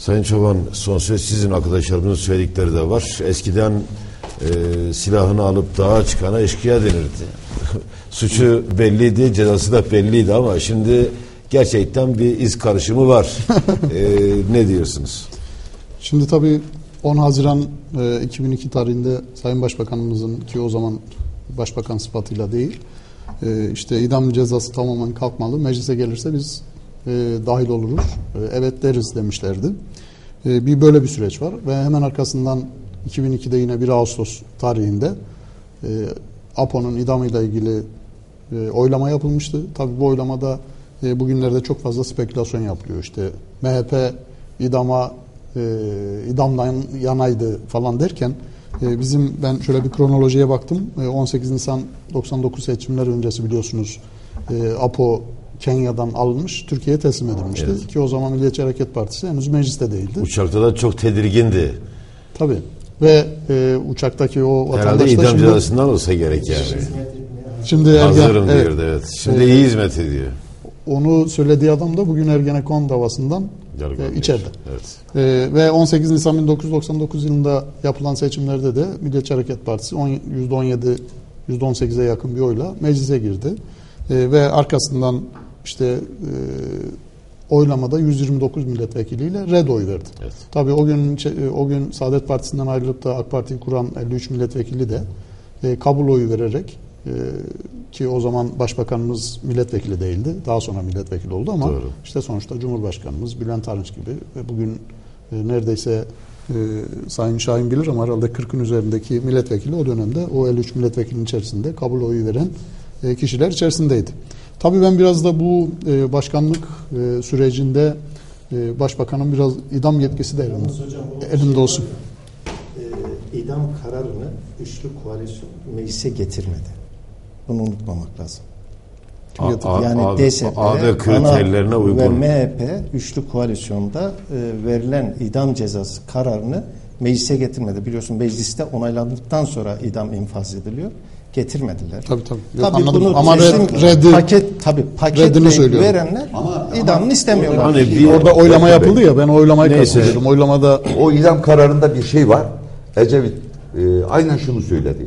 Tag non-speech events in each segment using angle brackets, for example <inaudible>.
Sayın Çoban son söz sizin arkadaşlarımızın söyledikleri de var. Eskiden e, silahını alıp dağa çıkana eşkıya denirdi. <laughs> Suçu belliydi, cezası da belliydi ama şimdi gerçekten bir iz karışımı var. <laughs> e, ne diyorsunuz? Şimdi tabii 10 Haziran e, 2002 tarihinde Sayın Başbakanımızın ki o zaman Başbakan sıfatıyla değil e, işte idam cezası tamamen kalkmalı. Meclise gelirse biz e, dahil oluruz. E, evet deriz demişlerdi. E, bir böyle bir süreç var ve hemen arkasından 2002'de yine 1 Ağustos tarihinde e, APO'nun idamıyla ilgili e, oylama yapılmıştı. Tabii bu oylamada e, bugünlerde çok fazla spekülasyon yapılıyor. İşte MHP idama e, idamdan yanaydı falan derken e, bizim ben şöyle bir kronolojiye baktım. E, 18 Nisan 99 seçimler öncesi biliyorsunuz e, APO Kenya'dan alınmış, Türkiye'ye teslim edilmişti. Evet. Ki o zaman Milliyetçi Hareket Partisi henüz mecliste değildi. Uçakta da çok tedirgindi. Tabii. Ve e, uçaktaki o Herhalde vatandaş da idam şimdi, cezasından olsa gerek yani. şimdi ergen, Hazırım evet, diyordu evet. Şimdi Ee, iyi hizmet ediyor. onu söylediği adam da bugün Ergenekon davasından e, içeride. Evet. E, ve 18 Nisan 1999 yılında yapılan seçimlerde de Milliyetçi Hareket Partisi on- %17 %18'e yakın bir oyla meclise girdi. E, ve arkasından işte e, oylamada 129 milletvekiliyle red oy verdi. Evet. Tabii o gün e, o gün Saadet Partisi'nden ayrılıp da AK Parti'yi kuran 53 milletvekili de e, kabul oyu vererek e, ki o zaman başbakanımız milletvekili değildi. Daha sonra milletvekili oldu ama Doğru. işte sonuçta Cumhurbaşkanımız Bülent Arınç gibi ve bugün e, neredeyse e, Sayın Şahin bilir ama herhalde 40'ın üzerindeki milletvekili o dönemde o 53 milletvekilinin içerisinde kabul oyu veren e, kişiler içerisindeydi. Tabii ben biraz da bu e, başkanlık e, sürecinde e, başbakanın biraz idam yetkisi de elimde, hocam elimde şey olsun. e, idam kararını üçlü koalisyon meclise getirmedi. Bunu unutmamak lazım. A- Yani A- DSP, AD kriterlerine uygun. ve MHP üçlü koalisyonda e, verilen idam cezası kararını meclise getirmedi. Biliyorsun mecliste onaylandıktan sonra idam infaz ediliyor. Getirmediler. Tabii tabii. Yok, Tabii anladım. bunu Ama reddi- paket tabii paket verenler Ama- idamını ama- istemiyorlar. Hani bir Orada oylama Bey. yapıldı ya ben oylamayı kastediyorum. Oylamada O idam kararında bir şey var. Ecevit e, aynen şunu söyledi.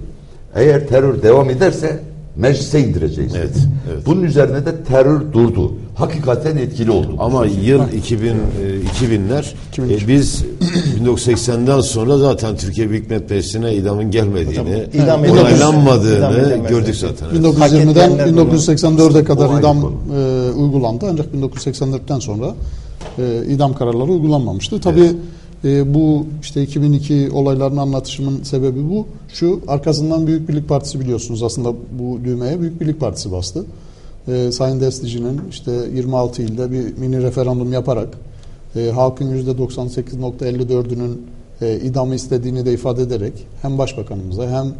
Eğer terör devam ederse meclise indireceğiz. Evet, evet. Bunun üzerine de terör durdu. Hakikaten etkili oldu. Ama yıl 2000 e, 2000'ler 2003. e, biz <clears throat> 1980'den sonra zaten Türkiye Büyük Millet Meclisi'ne idamın gelmediğini, idam onaylanmadığını idam gördük zaten. evet. 1920'den Paketlerle 1984'e kadar idam e, uygulandı ancak 1984'ten sonra e, idam kararları uygulanmamıştı. Tabii e, bu işte 2002 olaylarını anlatışımın sebebi bu. Şu arkasından Büyük Birlik Partisi biliyorsunuz aslında bu düğmeye Büyük Birlik Partisi bastı. E, Sayın Destici'nin işte 26 ilde bir mini referandum yaparak e, halkın %98.54'ünün e, idamı istediğini de ifade ederek hem başbakanımıza hem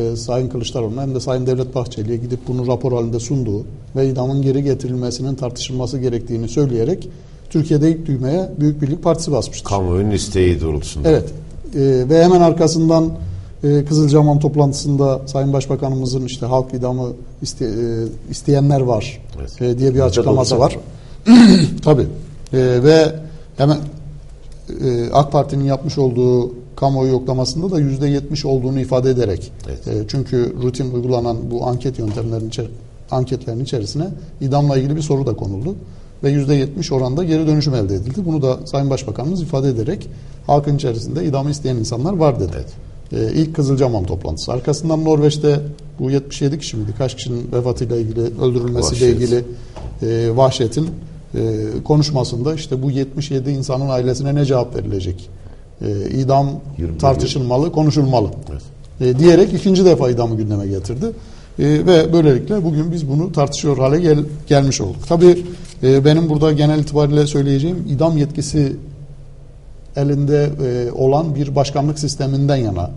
e, Sayın Kılıçdaroğlu'na hem de Sayın Devlet Bahçeli'ye gidip bunu rapor halinde sunduğu ve idamın geri getirilmesinin tartışılması gerektiğini söyleyerek Türkiye'de ilk düğmeye Büyük Birlik Partisi basmıştır. Kamuoyunun isteği doğrultusunda. Evet. E, ve hemen arkasından e, Kızılcahamam toplantısında Sayın Başbakanımızın işte halk idamı iste, e, isteyenler var Evet. e, diye bir açıklaması var. <clears throat> Tabii. E, ve hemen e, AK Parti'nin yapmış olduğu kamuoyu yoklamasında da yüzde yetmiş olduğunu ifade ederek Evet. e, çünkü rutin uygulanan bu anket yöntemlerinin içer- anketlerin içerisine idamla ilgili bir soru da konuldu ve yüzde yetmiş oranda geri dönüşüm elde edildi. Bunu da Sayın Başbakanımız ifade ederek halkın içerisinde idamı isteyen insanlar var dedi. Evet. E, ilk Kızılcahamam toplantısı. Arkasından Norveç'te bu 77 kişi miydi? Kaç kişinin vefatıyla ilgili, öldürülmesiyle Vahşet. ilgili e, vahşetin e, konuşmasında işte bu 77 insanın ailesine ne cevap verilecek? E, idam 21 tartışılmalı, konuşulmalı. Evet. E, diyerek ikinci defa idamı gündeme getirdi. E, ve böylelikle bugün biz bunu tartışıyor hale gel, gelmiş olduk. Tabii e, benim burada genel itibariyle söyleyeceğim idam yetkisi elinde e, olan bir başkanlık sisteminden yana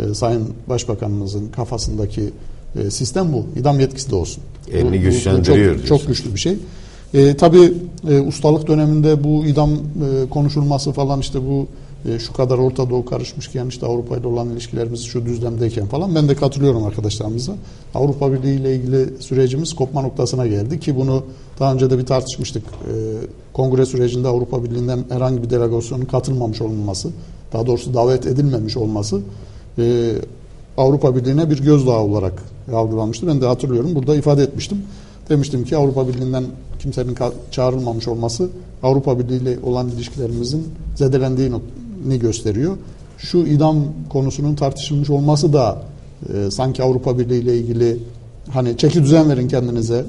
e, Sayın Başbakanımızın kafasındaki e, sistem bu. İdam yetkisi de olsun. Elini Bu- bu- bu güçlendiriyor Çok, çok güçlü bir şey. E, tabii e, ustalık döneminde bu idam e, konuşulması falan işte bu e, şu kadar Orta Doğu karışmışken işte Avrupa ile olan ilişkilerimiz şu düzlemdeyken falan ben de katılıyorum arkadaşlarımıza. Avrupa Birliği ile ilgili sürecimiz kopma noktasına geldi ki bunu daha önce de bir tartışmıştık. E, kongre sürecinde Avrupa Birliği'nden herhangi bir delegasyonun katılmamış olması, daha doğrusu davet edilmemiş olması e, Avrupa Birliği'ne bir gözdağı olarak algılanmıştı. Ben de hatırlıyorum. Burada ifade etmiştim. Demiştim ki Avrupa Birliği'nden kimsenin çağrılmamış olması Avrupa Birliği ile olan ilişkilerimizin zedelendiğini gösteriyor. Şu idam konusunun tartışılmış olması da e, sanki Avrupa Birliği ile ilgili hani çeki düzen verin kendinize.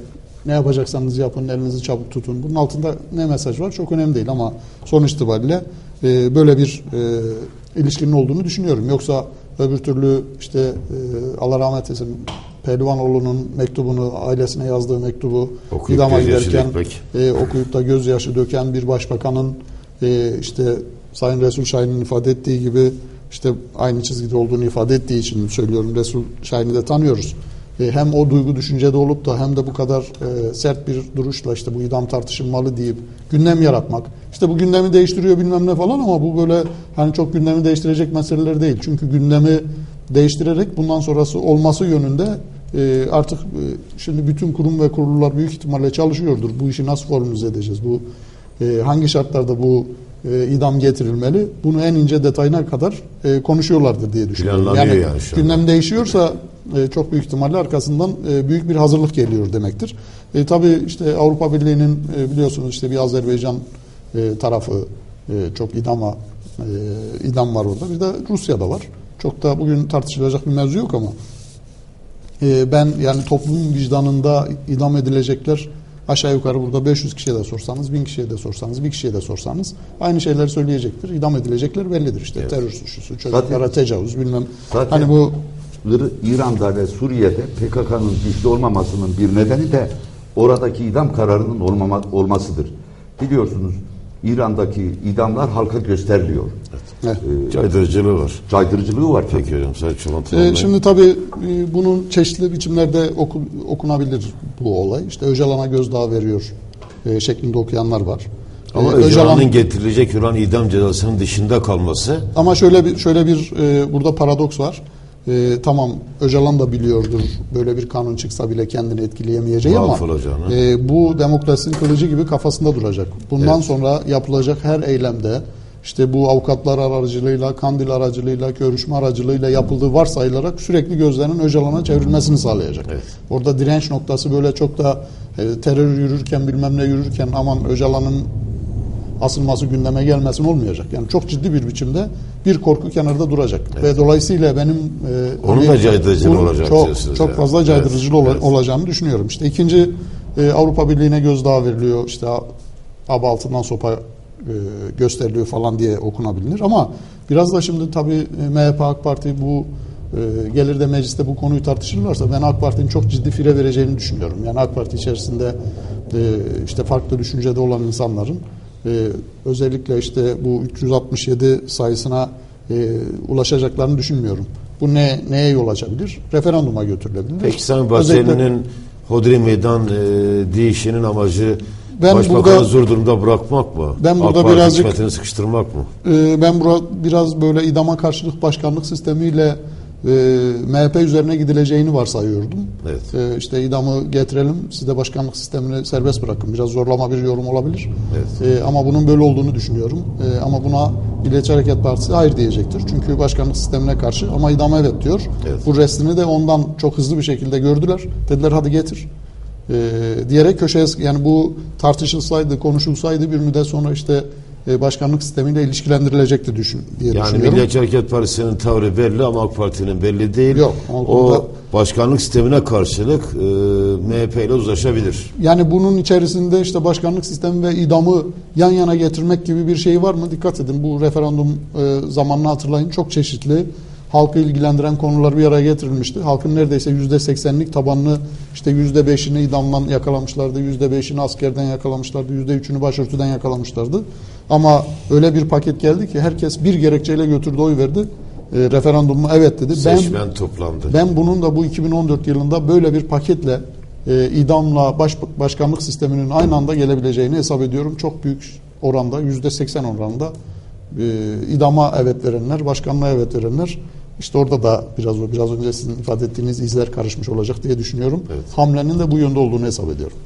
Ne yapacaksanız yapın, elinizi çabuk tutun. Bunun altında ne mesaj var çok önemli değil ama sonuç itibariyle e, böyle bir e, ilişkinin olduğunu düşünüyorum. Yoksa öbür türlü işte e, Allah rahmet eylesin Pehlivanoğlu'nun mektubunu, ailesine yazdığı mektubu Okuyup idama giderken e, okuyup da gözyaşı döken bir başbakanın e, işte Sayın Resul Şahin'in ifade ettiği gibi işte aynı çizgide olduğunu ifade ettiği için söylüyorum. Resul Şahin'i de tanıyoruz. E, hem o duygu düşüncede olup da hem de bu kadar e, sert bir duruşla işte bu idam tartışılmalı deyip gündem yaratmak. İşte bu gündemi değiştiriyor bilmem ne falan ama bu böyle hani çok gündemi değiştirecek meseleler değil. Çünkü gündemi değiştirerek bundan sonrası olması yönünde e, artık e, şimdi bütün kurum ve kurullar büyük ihtimalle çalışıyordur. Bu işi nasıl formüle edeceğiz? Bu e, hangi şartlarda bu e, idam getirilmeli? Bunu en ince detayına kadar e, konuşuyorlardır diye düşünüyorum. Planlanıyor yani şu anda. gündem değişiyorsa e, çok büyük ihtimalle arkasından e, büyük bir hazırlık geliyor demektir. E, tabii işte Avrupa Birliği'nin e, biliyorsunuz işte bir Azerbaycan e, tarafı e, çok idama e, idam var orada. Bir de Rusya'da var. Çok da bugün tartışılacak bir mevzu yok ama e, ben yani toplumun vicdanında idam edilecekler aşağı yukarı burada 500 kişiye de sorsanız, 1000 kişiye de sorsanız, bir kişiye de sorsanız aynı şeyleri söyleyecektir. İdam edilecekler bellidir işte. Terör suçlusu, çocuklara tecavüz bilmem. Zaten- hani bu İr- İran'da ve Suriye'de PKK'nın güçlü olmamasının bir nedeni de oradaki idam kararının olmama, olmasıdır. Biliyorsunuz İran'daki idamlar halka gösteriliyor. Evet. Caydırıcılığı var. Caydırıcılığı var. Peki hocam sen Ee, şimdi tabii e, bunun çeşitli biçimlerde oku- okunabilir bu olay. İşte Öcalan'a gözdağı veriyor e, şeklinde okuyanlar var. Ama Ee, Öcalan'ın getirilecek olan idam cezasının dışında kalması ama şöyle bir şöyle bir e, burada paradoks var. E, tamam Öcalan da biliyordur böyle bir kanun çıksa bile kendini etkileyemeyeceği ama e, bu demokrasinin kılıcı gibi kafasında duracak. Bundan sonra yapılacak her eylemde işte bu avukatlar aracılığıyla, kandil aracılığıyla, görüşme aracılığıyla yapıldığı varsayılarak sürekli gözlerinin Öcalan'a çevrilmesini sağlayacak. Evet. Orada direnç noktası böyle çok da e, terör yürürken bilmem ne yürürken aman Öcalan'ın asılması gündeme gelmesin olmayacak. Yani çok ciddi bir biçimde bir korku kenarda duracak. Ve dolayısıyla benim e, Onun da caydırıcılığı bunun olacak çok, çok yani. fazla caydırıcı ola- Evet. olacağını düşünüyorum. İşte ikinci e, Avrupa Birliği'ne gözdağı veriliyor. İşte ab altından sopa gösteriliyor falan diye okunabilir. Ama biraz da şimdi tabii e, MHP AK Parti bu e, gelir de mecliste bu konuyu tartışırlarsa ben AK Parti'nin çok ciddi fire vereceğini düşünüyorum. Yani AK Parti içerisinde e, işte farklı düşüncede olan insanların e, özellikle işte bu 367 sayısına e, ulaşacaklarını düşünmüyorum. Bu ne neye yol açabilir? Referanduma götürülebilir. Peki Özellikle- Bahçeli'nin Hodri Meydan e, değişinin amacı Ben Başbakanı burada- zor durumda bırakmak mı? Ben burada AK birazcık- hükümetini sıkıştırmak mı? Ee, ben bura, biraz böyle idama karşılık başkanlık sistemiyle e, MHP üzerine gidileceğini varsayıyordum. Evet. Ee, işte idamı getirelim, siz de başkanlık sistemini serbest bırakın. Biraz zorlama bir yorum olabilir. Ee, ama bunun böyle olduğunu düşünüyorum. Ee, ama buna Milliyetçi Hareket Partisi hayır diyecektir. Çünkü başkanlık sistemine karşı ama idam evet diyor. Evet. Bu restini de ondan çok hızlı bir şekilde gördüler. Dediler hadi getir. Ee, diyerek köşeye yani bu tartışılsaydı, konuşulsaydı bir müddet sonra işte e, başkanlık sistemiyle ilişkilendirilecekti düşün diye Yani düşünüyorum. Milliyetçi Hareket Partisi'nin tavrı belli ama AK Parti'nin belli değil. Yok, o konuda- başkanlık sistemine karşılık e, MHP ile uzlaşabilir. Yani bunun içerisinde işte başkanlık sistemi ve idamı yan yana getirmek gibi bir şey var mı? Dikkat edin bu referandum e, zamanını hatırlayın. Çok çeşitli halkı ilgilendiren konular bir araya getirilmişti. Halkın neredeyse yüzde seksenlik tabanını işte yüzde beşini idamdan yakalamışlardı. Yüzde beşini askerden yakalamışlardı. Yüzde üçünü başörtüden yakalamışlardı. Ama öyle bir paket geldi ki herkes bir gerekçeyle götürdü oy verdi. E, referandumuma evet dedi. Ben Seçmen toplandı. ben bunun da bu 2014 yılında böyle bir paketle e, idamla baş, başkanlık sisteminin aynı anda gelebileceğini hesap ediyorum. Çok büyük oranda %80 oranında e, idama evet verenler, başkanlığa evet verenler işte orada da biraz o biraz önce sizin ifade ettiğiniz izler karışmış olacak diye düşünüyorum. Evet. Hamlenin de bu yönde olduğunu hesap ediyorum.